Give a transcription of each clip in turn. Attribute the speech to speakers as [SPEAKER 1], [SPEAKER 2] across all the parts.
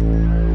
[SPEAKER 1] Thank.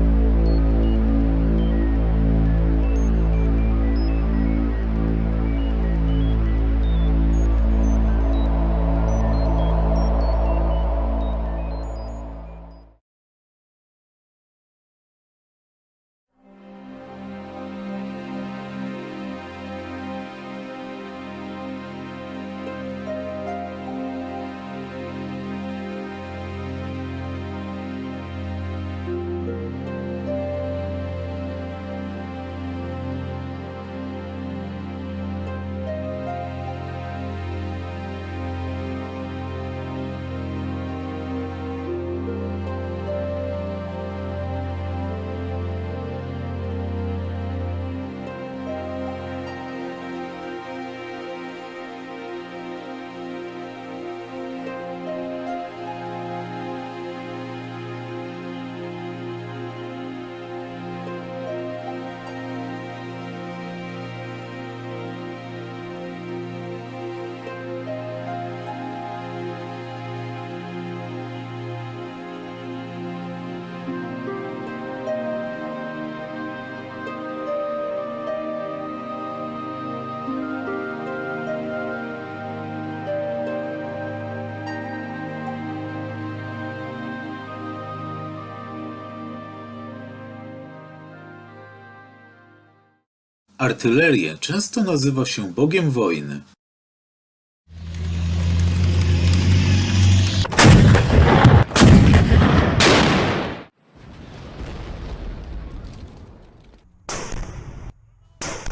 [SPEAKER 1] Artylerię często nazywa się Bogiem wojny.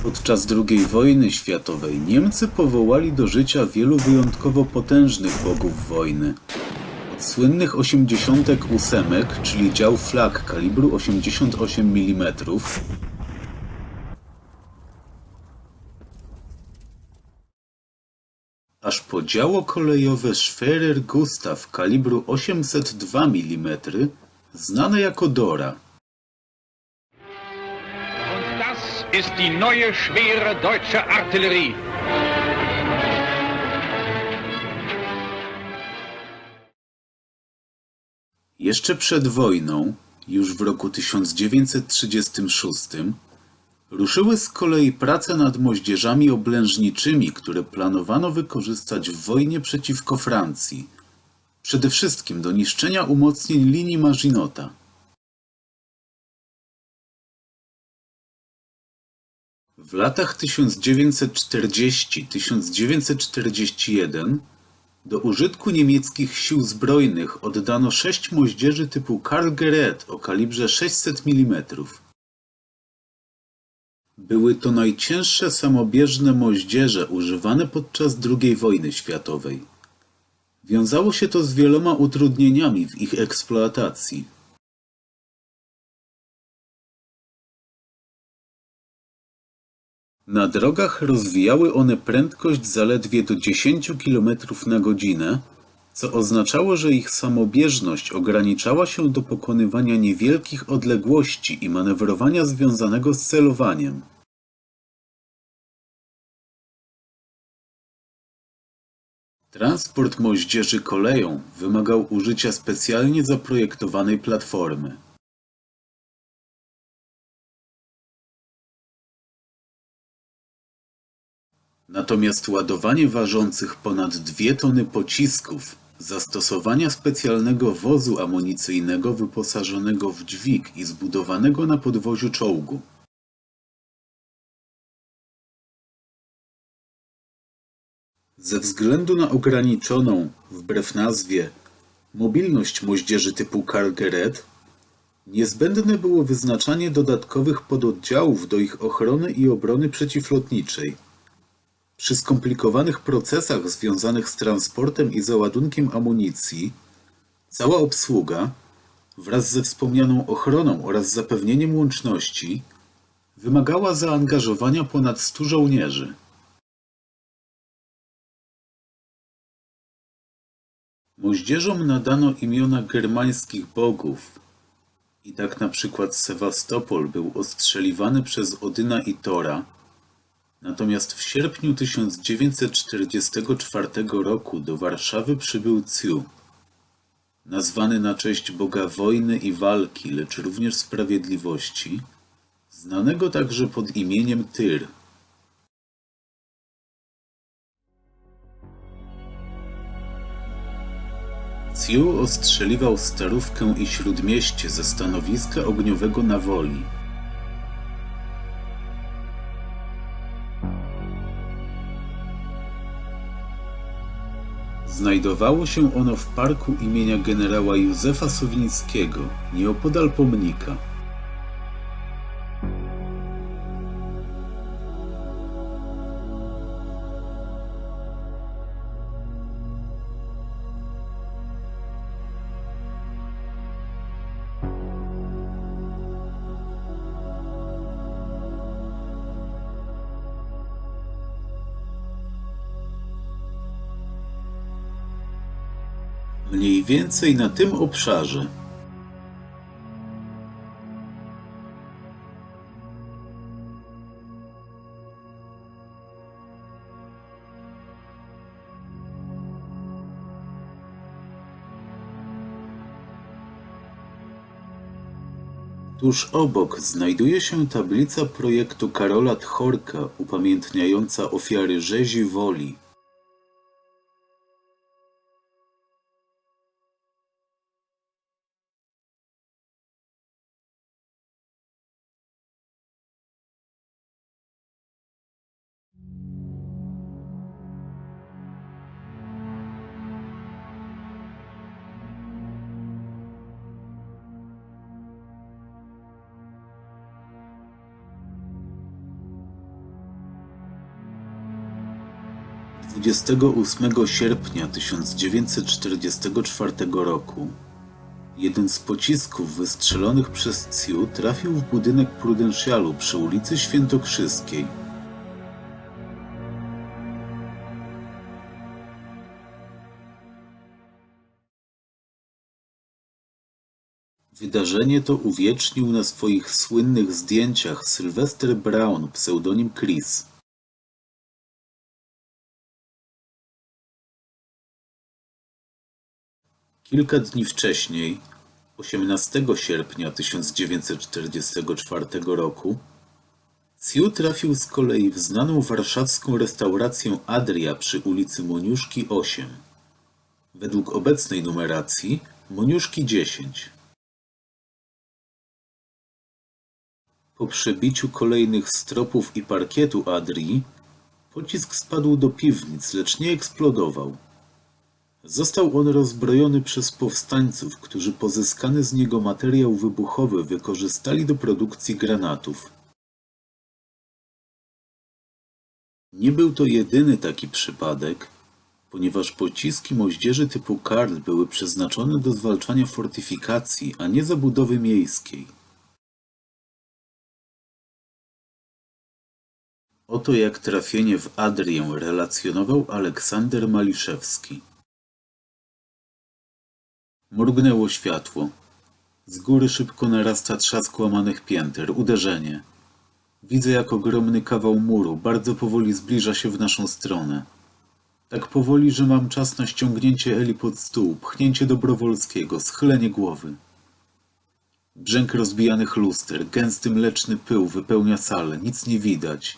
[SPEAKER 1] Podczas II wojny światowej Niemcy powołali do życia wielu wyjątkowo potężnych bogów wojny. Od słynnych 88, czyli dział flag kalibru 88 mm, aż po działo kolejowe Schwerer Gustav kalibru 802 mm, znane jako Dora.
[SPEAKER 2] Und das ist die neue schwere deutsche Artillerie.
[SPEAKER 1] Jeszcze przed wojną, już w roku 1936, ruszyły z kolei prace nad moździerzami oblężniczymi, które planowano wykorzystać w wojnie przeciwko Francji. Przede wszystkim do niszczenia umocnień linii Maginota. W latach 1940-1941 do użytku niemieckich sił zbrojnych oddano sześć moździerzy typu Karl Gerät o kalibrze 600 mm. Były to najcięższe samobieżne moździerze używane podczas II wojny światowej. Wiązało się to z wieloma utrudnieniami w ich eksploatacji. Na drogach rozwijały one prędkość zaledwie do 10 km na godzinę, co oznaczało, że ich samobieżność ograniczała się do pokonywania niewielkich odległości i manewrowania związanego z celowaniem. Transport moździerzy koleją wymagał użycia specjalnie zaprojektowanej platformy. Natomiast ładowanie ważących ponad dwie tony pocisków, zastosowania specjalnego wozu amunicyjnego wyposażonego w dźwig i zbudowanego na podwoziu czołgu. Ze względu na ograniczoną, wbrew nazwie, mobilność moździerzy typu Karl Gerät, niezbędne było wyznaczanie dodatkowych pododdziałów do ich ochrony i obrony przeciwlotniczej. Przy skomplikowanych procesach związanych z transportem i załadunkiem amunicji, cała obsługa, wraz ze wspomnianą ochroną oraz zapewnieniem łączności, wymagała zaangażowania ponad 100 żołnierzy. Moździerzom nadano imiona germańskich bogów i tak na przykład Sewastopol był ostrzeliwany przez Odyna i Tora, Natomiast w sierpniu 1944 roku do Warszawy przybył Ciu. nazwany na cześć Boga wojny i walki, lecz również sprawiedliwości, znanego także pod imieniem Tyr. Ciu ostrzeliwał Starówkę i Śródmieście ze stanowiska ogniowego na Woli. Znajdowało się ono w parku imienia generała Józefa Sowińskiego, nieopodal pomnika. Mniej więcej na tym obszarze. Tuż obok znajduje się tablica projektu Karola Tchorka upamiętniająca ofiary rzezi woli. Dwudziestego ósmego sierpnia 1944 roku jeden z pocisków wystrzelonych przez CIU trafił w budynek Prudentialu przy ulicy Świętokrzyskiej. Wydarzenie to uwiecznił na swoich słynnych zdjęciach Sylwester Brown, pseudonim Chris. Kilka dni wcześniej, 18 sierpnia 1944 roku, Ciu trafił z kolei w znaną warszawską restaurację Adria przy ulicy Moniuszki 8. Według obecnej numeracji Moniuszki 10. Po przebiciu kolejnych stropów i parkietu Adrii, pocisk spadł do piwnic, lecz nie eksplodował. Został on rozbrojony przez powstańców, którzy pozyskany z niego materiał wybuchowy wykorzystali do produkcji granatów. Nie był to jedyny taki przypadek, ponieważ pociski moździerzy typu Karl były przeznaczone do zwalczania fortyfikacji, a nie zabudowy miejskiej. Oto jak trafienie w Adrię relacjonował Aleksander Maliszewski. Mrugnęło światło. Z góry szybko narasta trzask łamanych pięter, uderzenie. Widzę, jak ogromny kawał muru bardzo powoli zbliża się w naszą stronę. Tak powoli, że mam czas na ściągnięcie Eli pod stół, pchnięcie Dobrowolskiego, schylenie głowy. Brzęk rozbijanych luster, gęsty mleczny pył wypełnia salę, nic nie widać.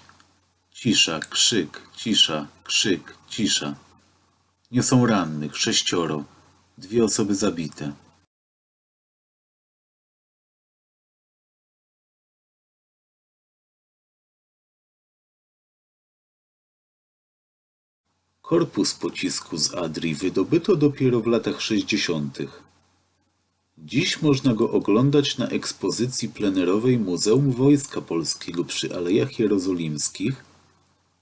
[SPEAKER 1] Cisza, krzyk, cisza, krzyk, cisza. Niosą rannych, sześcioro. Dwie osoby zabite. Korpus pocisku z Adrii wydobyto dopiero w latach 60. Dziś można go oglądać na ekspozycji plenerowej Muzeum Wojska Polskiego przy Alejach Jerozolimskich,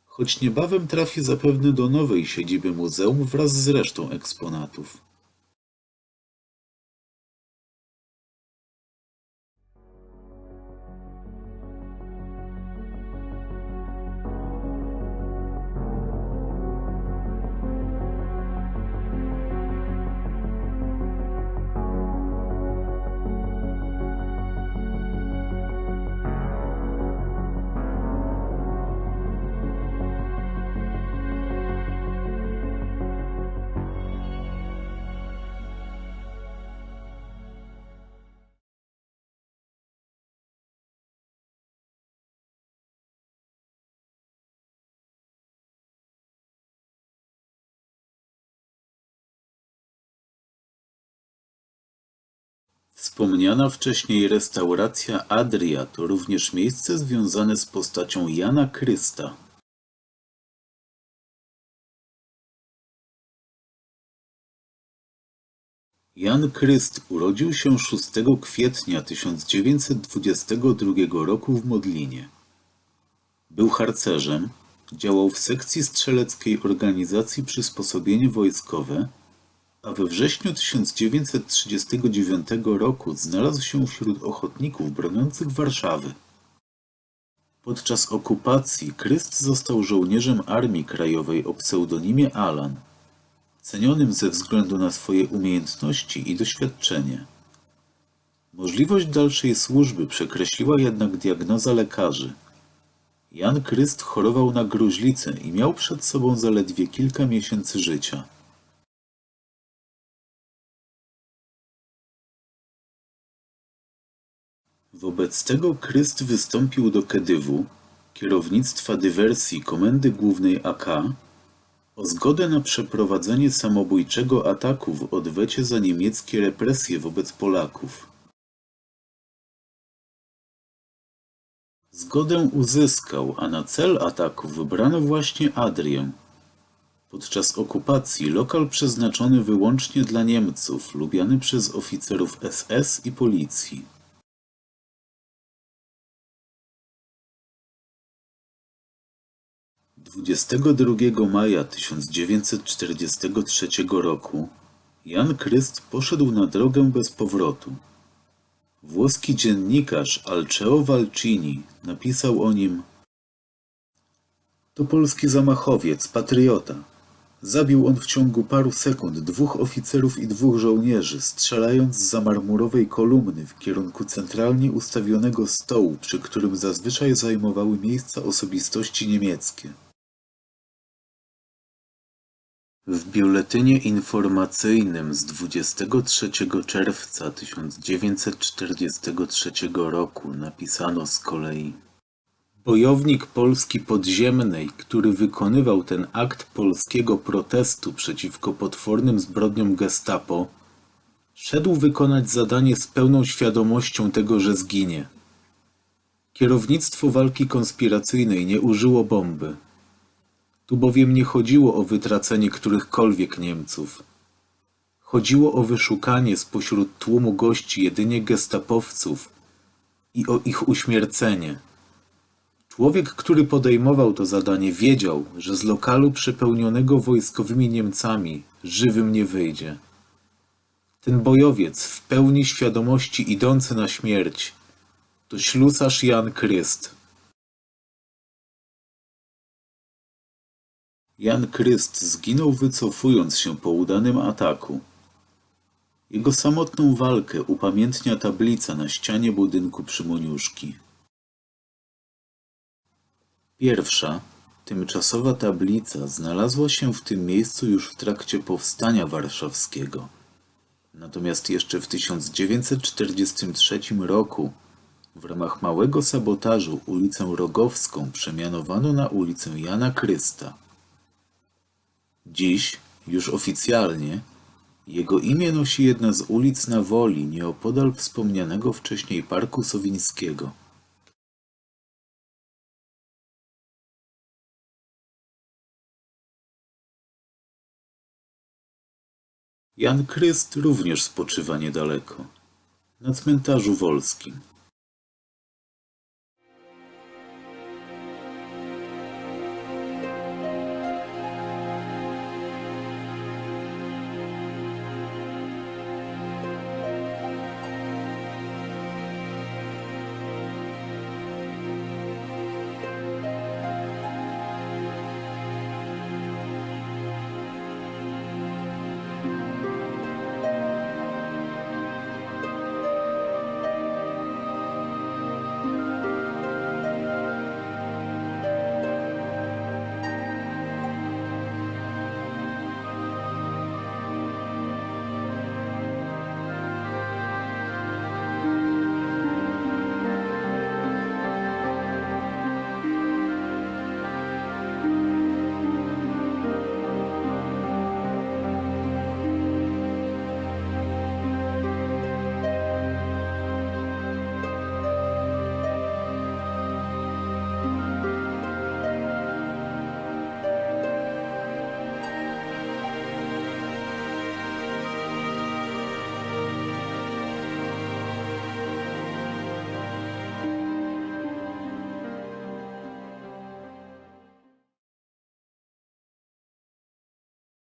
[SPEAKER 1] choć niebawem trafi zapewne do nowej siedziby muzeum wraz z resztą eksponatów. Wspomniana wcześniej restauracja Adria to również miejsce związane z postacią Jana Krysta. Jan Kryst urodził się 6 kwietnia 1922 roku w Modlinie. Był harcerzem, działał w sekcji strzeleckiej organizacji Przysposobienie Wojskowe, a we wrześniu 1939 roku znalazł się wśród ochotników broniących Warszawy. Podczas okupacji Kryst został żołnierzem Armii Krajowej o pseudonimie Alan, cenionym ze względu na swoje umiejętności i doświadczenie. Możliwość dalszej służby przekreśliła jednak diagnoza lekarzy. Jan Kryst chorował na gruźlicę i miał przed sobą zaledwie kilka miesięcy życia. Wobec tego Kryst wystąpił do Kedywu, kierownictwa dywersji Komendy Głównej AK, o zgodę na przeprowadzenie samobójczego ataku w odwecie za niemieckie represje wobec Polaków. Zgodę uzyskał, a na cel ataku wybrano właśnie Adrię. Podczas okupacji lokal przeznaczony wyłącznie dla Niemców, lubiany przez oficerów SS i policji. 22 maja 1943 roku Jan Kryst poszedł na drogę bez powrotu. Włoski dziennikarz Alceo Valcini napisał o nim To polski zamachowiec, patriota. Zabił on w ciągu paru sekund dwóch oficerów i dwóch żołnierzy, strzelając z marmurowej kolumny w kierunku centralnie ustawionego stołu, przy którym zazwyczaj zajmowały miejsca osobistości niemieckie. W biuletynie informacyjnym z 23 czerwca 1943 roku napisano z kolei Bojownik Polski Podziemnej, który wykonywał ten akt polskiego protestu przeciwko potwornym zbrodniom gestapo, szedł wykonać zadanie z pełną świadomością tego, że zginie. Kierownictwo walki konspiracyjnej nie użyło bomby. Tu bowiem nie chodziło o wytracenie którychkolwiek Niemców. Chodziło o wyszukanie spośród tłumu gości jedynie gestapowców i o ich uśmiercenie. Człowiek, który podejmował to zadanie, wiedział, że z lokalu przepełnionego wojskowymi Niemcami żywym nie wyjdzie. Ten bojowiec, w pełni świadomości idący na śmierć, to ślusarz Jan Kryst. Jan Kryst zginął wycofując się po udanym ataku. Jego samotną walkę upamiętnia tablica na ścianie budynku Przymoniuszki. Pierwsza, tymczasowa tablica znalazła się w tym miejscu już w trakcie Powstania Warszawskiego. Natomiast jeszcze w 1943 roku w ramach małego sabotażu ulicę Rogowską przemianowano na ulicę Jana Krysta. Dziś, już oficjalnie, jego imię nosi jedna z ulic na Woli, nieopodal wspomnianego wcześniej Parku Sowińskiego. Jan Kryst również spoczywa niedaleko, na cmentarzu wolskim.